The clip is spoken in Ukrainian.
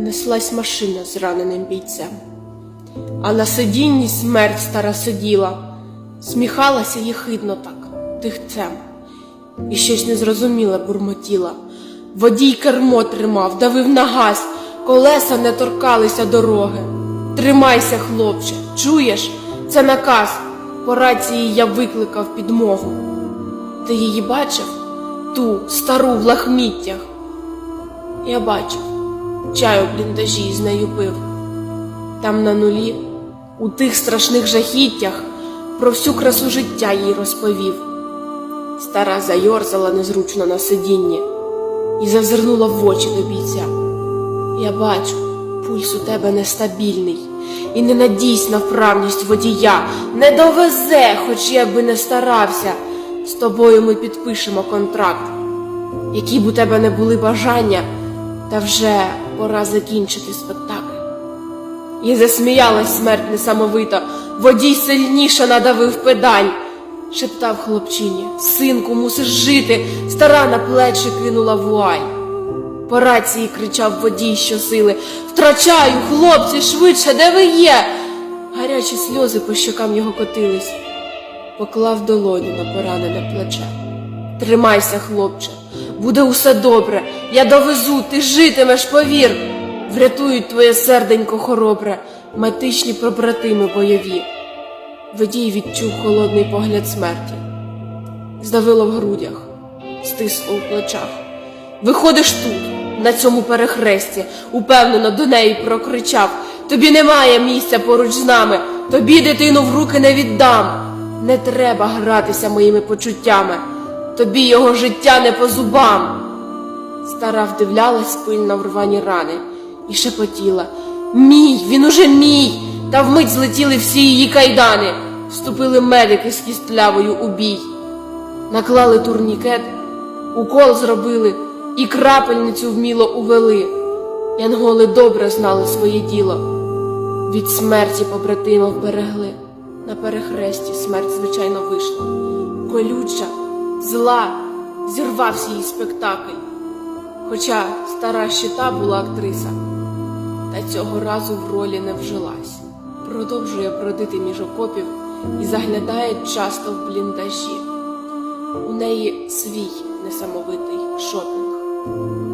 Неслась машина з раненим бійцем, а на сидінні смерть стара сиділа, сміхалася єхидно так, тихцем, і щось незрозуміле бурмотіла. Водій кермо тримав, давив на газ, колеса не торкалися дороги. Тримайся, хлопче, чуєш? Це наказ. По рації я викликав підмогу. Ти її бачив? Ту стару в лахміттях. Я бачив, чаю в бліндажі з нею пив. Там на нулі, у тих страшних жахіттях, про всю красу життя їй розповів. Стара зайорзала незручно на сидінні і зазирнула в очі до бійця. Я бачу, пульс у тебе нестабільний, і не надійсь на вправність водія, не довезе, хоч я би не старався. З тобою ми підпишемо контракт. Які б у тебе не були бажання, та вже пора закінчити спектакль. І засміялась смерть несамовито, водій сильніше надавив педаль. Шептав хлопчині, синку, мусиш жити, стара на плечі кинула вуаль. По рації кричав водій щосили Втрачаю, хлопці, швидше, де ви є? Гарячі сльози по щокам його котились. Поклав долоню на поранене плече. Тримайся, хлопче, буде усе добре. Я довезу, ти житимеш, повір. Врятують твоє серденько хоробре, метичні побратими бойові. Водій відчув холодний погляд смерті. Здавило в грудях, стисло у плечах. Виходиш тут, на цьому перехресті, упевнено до неї прокричав Тобі немає місця поруч з нами, тобі дитину в руки не віддам. Не треба гратися моїми почуттями, тобі його життя не по зубам. Стара вдивлялась пильно в рвані рани і шепотіла Мій, він уже мій. Та вмить злетіли всі її кайдани. Вступили медики з кістлявою у бій. Наклали турнікет, укол зробили і крапельницю вміло увели. Янголи добре знали своє діло. Від смерті побратима вберегли. На перехресті смерть, звичайно, вийшла. Колюча, зла, зірвався її спектакль. Хоча стара щита була актриса, та цього разу в ролі не вжилась. Продовжує бродити між окопів і заглядає часто в бліндажі. У неї свій несамовитий шопінг.